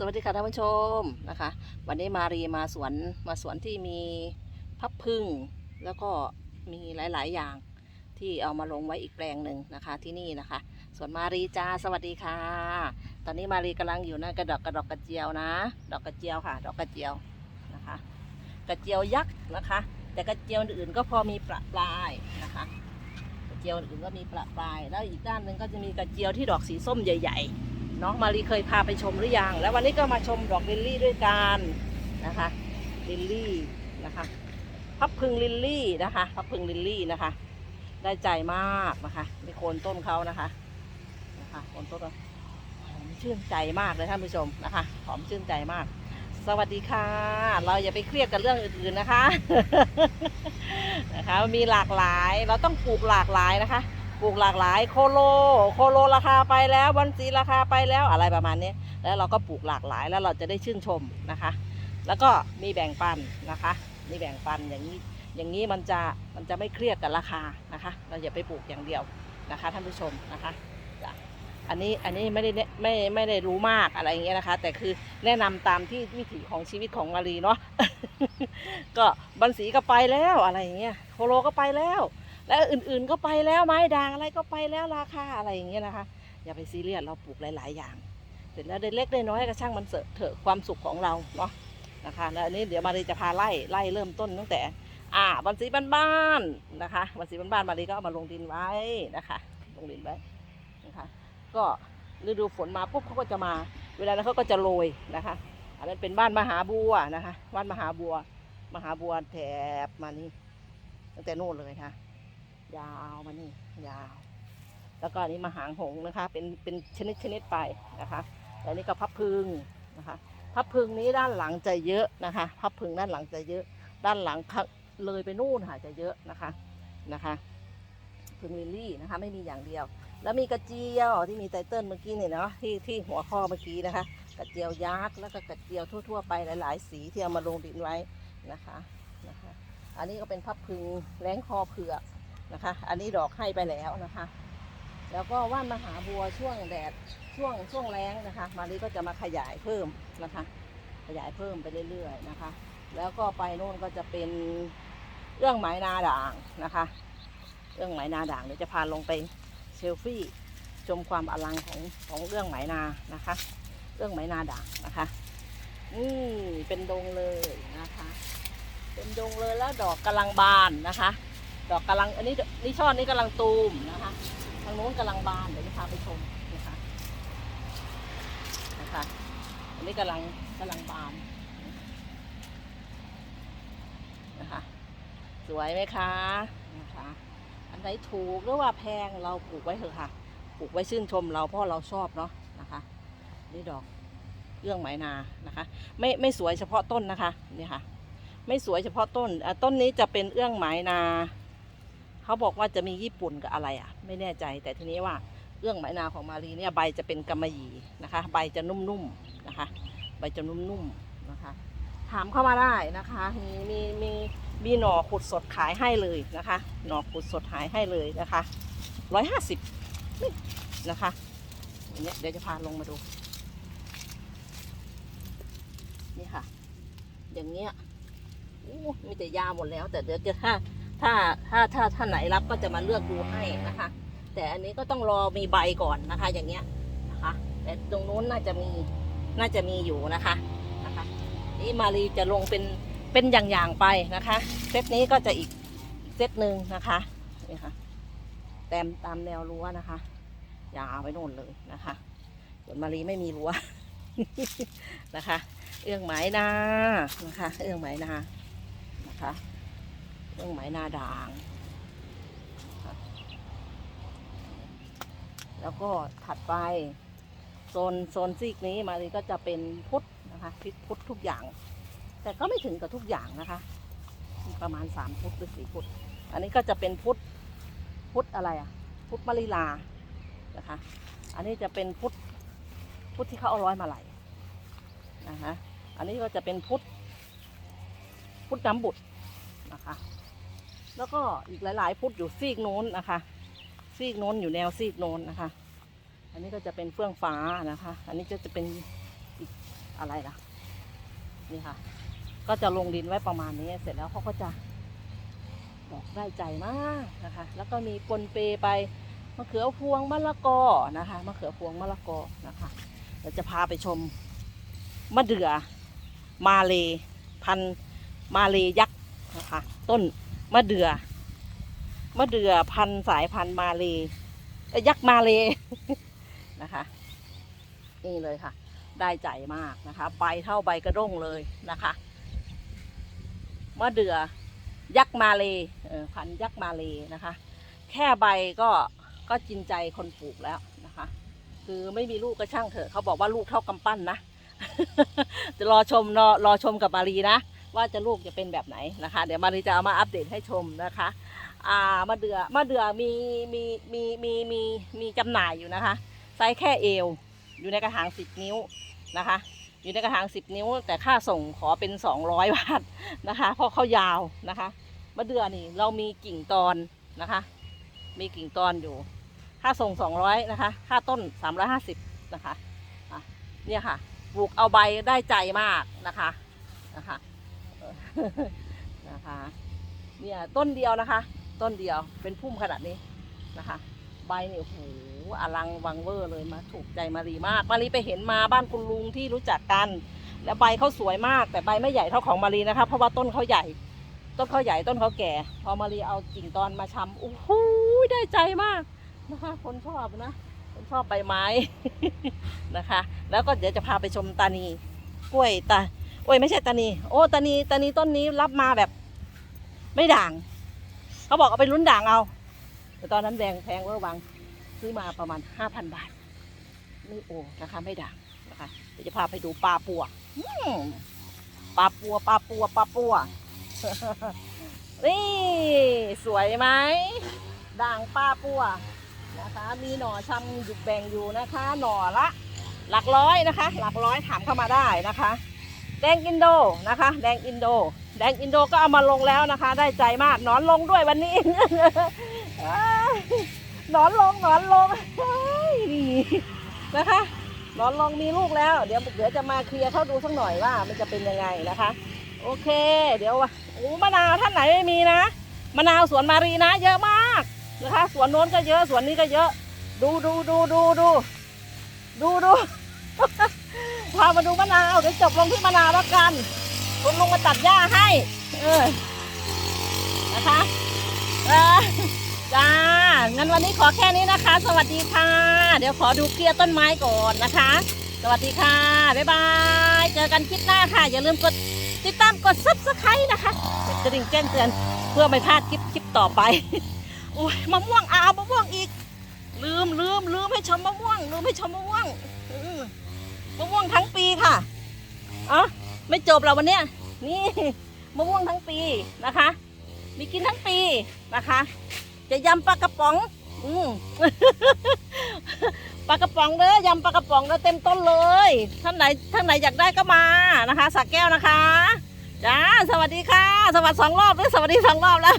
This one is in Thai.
สวัสดีค่ะท่านผู้ชมนะคะ วันนี้มารีมาสวนมาสวนที่มีพับพึ่ง แล้วก็มีหลาย ๆ อย่างที่เอามาลงไว้อีกแปลงหนึ่งนะคะ ที่นี่นะคะสวนมารีจ้าสวัสดีค่ะ ตอนนี้มารีกำลังอยู่นะกระดอกกระดอกกระเจียวนะ ดอกกระเจียวค่ะ ดอกกระเจียวนะคะ กระเจียวยักษ์นะคะ แต่กระเจียวอื่นก็พอมีประปรายนะคะกระเจียวอื่นก็มีประปราย แล้วอีกด้านหนึ่งก็จะมีกระเจียวที่ดอกสีส้มใหญ่ ๆ น้องมารีเคยพาไปชมหรือยัง แล้ววันนี้ก็มาชมดอกลิลลี่ด้วยกันนะคะลิลลี่นะคะพับพึงลิลลี่นะคะพับพึงลิลลี่นะคะ ได้ใจมากนะคะมีโคนต้นเขานะคะนะคะโคนต้นหอมชื่นใจมากเลยท่านผู้ชมนะคะหอมชื่นใจมาก สวัสดีค่ะ เราอย่าไปเครียดกับเรื่องอื่นๆนะคะนะคะ มีหลากหลายเราต้องปลูกหลากหลายนะคะ ปลูกหลากหลายโคโล โคโลราคาไปแล้ววันซีราคาไปแล้วอะไรประมาณนี้ แล้วเราก็ปลูกหลากหลายแล้วเราจะได้ชื่นชมนะคะ แล้วก็มีแบ่งปันนะคะมีแบ่งปันอย่างนี้อย่างนี้มันจะมันจะไม่เครียดกับราคานะคะ เราอย่าไปปลูกอย่างเดียวนะคะท่านผู้ชมนะคะอันนี้อันนี้ไม่ได้ไม่ไม่ได้รู้มากอะไรอย่างเงี้ยนะคะ แต่คือแนะนำตามที่วิถีของชีวิตของมารีเนาะก็บันสีก็ไปแล้วอะไรอย่างเงี้ยโคโลก็ไปแล้ว และอื่นๆก็ไปแล้วไม้ด่างอะไรก็ไปแล้วราคาอะไรอย่างเงี้ยนะคะ อย่าไปซีเรียสเราปลูกหลายๆ อย่าง เสร็จแล้วได้เล็กได้น้อยก็ช่างมันเสอะเถอะความสุขของเราเนาะนะคะแล้วอันนี้เดี๋ยวมารีจะพาไล่ไล่เริ่มต้นตั้งแต่ อ่าบันสีบ้านๆนะคะบันสีบ้านๆมารีก็เอามาลงดินไว้นะคะ ลงดินไว้นะคะ ก็ฤดูฝนมาปุ๊บเขาก็จะมา เวลานั้นเขาก็จะโรยนะคะ อันนั้นเป็นบ้านมหาบัวนะคะ บ้านมหาบัว มหาบัวแถบมานี่ตั้งแต่โน่นเลยค่ะ ยาวมานี่ยาว แล้วก็อันนี้มาหางหงนะคะ เป็นเป็นชนิดชนิดไปนะคะแล้วนี่ก็พับพึงนะคะ พับพึงนี้ด้านหลังจะเยอะนะคะ พับพึงด้านหลังจะเยอะ ด้านหลังข้างเลยไปนู่นค่ะจะเยอะนะคะนะคะพึงลิลลี่นะคะ ไม่มีอย่างเดียว แล้วมีกระเจียวที่มีไตเติ้ลเมื่อกี้เนี่ยเนาะที่ที่หัวข้อเมื่อกี้นะคะ กระเจียวยักษ์แล้วก็กระเจียวทั่ว ๆ ไปหลาย ๆ สีที่เอามาลงดินไว้นะคะนะคะ อันนี้ก็เป็นพับพึงแรงคอเผือก นะคะ อันนี้ดอกให้ไปแล้วนะคะ แล้วก็ว่านมหาบัวช่วงแดดช่วงช่วงแรงนะคะ มารีก็จะมาขยายเพิ่มนะคะ ขยายเพิ่มไปเรื่อยๆนะคะ แล้วก็ไปโน่นก็จะเป็นเรื่องไหมนาด่างนะคะ เรื่องไหมนาด่างเดี๋ยวจะพาลงไปเซลฟี่ชมความอลังของของเรื่องไหมนานะคะ เรื่องไหมนาด่างนะคะนี่เป็นดงเลยนะคะ เป็นดงเลยแล้วดอกกำลังบานนะคะ ดอกกำลังอันนี้นี่ช่อนี้กำลังตูมนะคะ ทางโน้นกำลังบานเดี๋ยวจะพาไปชมนะคะนะคะอันนี้กำลังกำลังบานนะคะสวยไหมคะนะคะอันไหนถูกหรือว่าแพงเราปลูกไว้เถอะค่ะปลูกไว้ชื่นชมเราเพราะเราชอบเนาะนะคะนี่ดอกเรื่องไหมนานะคะ ไม่ไม่สวยเฉพาะต้นนะคะนี่ค่ะ ไม่สวยเฉพาะต้นอะต้นนี้จะเป็นเอื้องไหมนา เขาบอกว่าจะมีญี่ปุ่นกับอะไรอะ ไม่แน่ใจแต่ทีนี้ว่าเอื้องไหมนาของมารีเนี่ยใบจะเป็นกำมะหยี่นะคะ ใบจะนุ่มๆนะคะ ใบจะนุ่มๆนะคะ ถามเข้ามาได้นะคะ มีมีมีมีหน่อขุดสดขายให้เลยนะคะ หน่อขุดสดขายให้เลยนะคะร้อยห้าสิบนะคะเงี้ยเดี๋ยวจะพาลงมาดู นี่ค่ะ อย่างเงี้ยอู้มีแต่ยาหมดแล้ว แต่เดี๋ยวจะถ้า ถ้าถ้าถ้าถ้าไหนรับก็จะมาเลือกดูให้นะคะ แต่อันนี้ก็ต้องรอมีใบก่อนนะคะ อย่างเงี้ยนะคะ แต่ตรงนู้นน่าจะมีน่าจะมีอยู่นะคะนะคะ นี่มารีจะลงเป็นเป็นอย่างๆไปนะคะ เซตนี้ก็จะอีกเซตหนึ่งนะคะนี่ค่ะแตมตามแนวรั้วนะคะ ยาวไปโน่นเลยนะคะส่วนมารีไม่มีรั้วนะคะ เอื้องไหมนานะคะ เอื้องไหมนานะคะ เอื้องไหมนาด่าง แล้วก็ถัดไปโซนโซนซีกนี้มารีก็จะเป็นพุทธนะคะพิษพุทธทุกอย่าง แต่ก็ไม่ถึงกับทุกอย่างนะคะ ประมาณสามพุทธหรือสี่พุทธอันนี้ก็จะเป็นพุทธพุทธอะไรอะพุทธมะลิลานะคะ อันนี้จะเป็นพุทธพุทธที่เขาเอาร้อยมาไหลนะคะอันนี้ก็จะเป็นพุทธพุทธน้ำบุตรนะคะ แล้วก็อีกหลาย ๆ พุทธอยู่ซีกโน้นนะคะ ซีกโน้นอยู่แนวซีกโน้นนะคะ อันนี้ก็จะเป็นเฟื่องฟ้านะคะ อันนี้ก็จะเป็นอีกอะไรนะนี่ค่ะ ก็จะลงดินไว้ประมาณนี้ เสร็จแล้วเขาก็จะดอกได้ใจมากนะคะ แล้วก็มีปนเปไปมะเขือพวงมะละกอนะคะมะเขือพวงมะละกอนะคะเดี๋ยวจะพาไปชมมะเดื่อมาเลพันมาเลยักษ์นะคะต้น มะเดื่อมะเดื่อพันสายพันมาเลยยักษ์มาเลนะคะนี่เลยค่ะ ได้ใจมากนะคะ ใบเท่าใบกระด้งเลยนะคะมะเดื่อยักษ์มาเลเออพันยักษ์มาเลนะคะ แค่ใบก็ก็จินใจคนปลูกแล้วนะคะ คือไม่มีลูกก็ช่างเถอะเขาบอกว่าลูกเท่ากำปั้นนะจะรอชมรอรอชมกับมารีนะ ว่าจะลูกจะเป็นแบบไหนนะคะ เดี๋ยวมารีจะเอามาอัปเดตให้ชมนะคะอ่ามะเดือมะเดือมีมีมีมีมีมีจำหน่ายอยู่นะคะไซส์แค่เอว อยู่ในกระถางสิบนิ้วนะคะ อยู่ในกระถางสิบนิ้ว แต่ค่าส่งขอเป็นสองร้อยบาทนะคะ เพราะเขายาวนะคะมะเดือนี่เรามีกิ่งตอนนะคะ มีกิ่งตอนอยู่ ค่าส่งสองร้อยนะคะ ค่าต้นสามร้อยห้าสิบนะคะเนี่ยค่ะปลูกเอาใบได้ใจมากนะคะนะคะ นะคะเนี่ยต้นเดียวนะคะ ต้นเดียวเป็นพุ่มขนาดนี้นะคะ ใบเนี่ยโอ้โหอลังวังเวอร์เลยมาถูกใจมารีมาก มารีไปเห็นมาบ้านคุณลุงที่รู้จักกัน แล้วใบเขาสวยมากแต่ใบไม่ใหญ่เท่าของมารีนะคะ เพราะว่าต้นเขาใหญ่ ต้นเขาใหญ่ต้นเขาแก่ พอมารีเอากิ่งตอนมาชำโอ้โหได้ใจมากนะคะคนชอบนะคนชอบใบไม้นะคะ แล้วก็เดี๋ยวจะพาไปชมตานีกล้วยตา โอ้ยไม่ใช่ตานี โอ้ตานีตานีต้นนี้รับมาแบบ ไม่ด่าง เขาบอกเอาไปลุ้นด่างเอา แต่ตอนนั้นแดงแพงเวอร์วัง ซื้อมาประมาณห้าพันบาท นี่โอ้นะคะไม่ด่างนะคะเดี๋ยวจะพาไปดูปลาปัวปลาปัวปลาปัวปลาปัว นี่สวยไหม ด่างปลาปัวนะคะ มีหน่อชำหยุดแบ่งอยู่นะคะ หน่อละ หลักร้อยนะคะ หลักร้อยถามเข้ามาได้นะคะ แดงอินโดนะคะ แดงอินโด แดงอินโดก็เอามาลงแล้วนะคะ ได้ใจมากนอนลงด้วยวันนี้นอนลงนอนลงเฮ้ยนี่นะคะนอนลงมีลูกแล้ว เดี๋ยวเดี๋ยวจะมาเคลียร์เขาดูสักหน่อยว่า มันจะเป็นยังไงนะคะ โอเค เดี๋ยวโอ้มะนาวท่านไหนไม่มีนะมะนาวสวนมารีนะเยอะมากนะคะสวนโน้นก็เยอะสวนนี้ก็เยอะ ดูดูดูดูดูดูดู พามาดูมะนาวเดี๋ยวจบลงที่มะนาวแล้วกันคุณลุงมาตัดหญ้าให้ เออนะคะเออจ้า งั้นวันนี้ขอแค่นี้นะคะ สวัสดีค่ะ เดี๋ยวขอดูเคลียร์ต้นไม้ก่อนนะคะ สวัสดีค่ะ บ๊ายบาย เจอกันคลิปหน้าค่ะ อย่าลืมกดติดตามกด subscribe นะคะกดกระดิ่งแจ้งเตือนเพื่อไม่พลาดคลิปคลิปต่อไปโอ้ยมะม่วงอามะม่วงอีก ลืมลืมลืมให้ชมมะม่วง ลืมให้ชมมะม่วง มะม่วงทั้งปีค่ะเอ๋อไม่จบแล้ววันเนี้ยนี่มะม่วงทั้งปีนะคะ มีกินทั้งปีนะคะ จะยำปลากระป๋อง อืมปลากระป๋องเด้อยำปลากระป๋องเด้อเต็มต้นเลยท่านไหนท่านไหนอยากได้ก็มานะคะสักแก้วนะคะจ้าสวัสดีค่ะ สวัสดีสองรอบหรือสวัสดีสองรอบแล้ว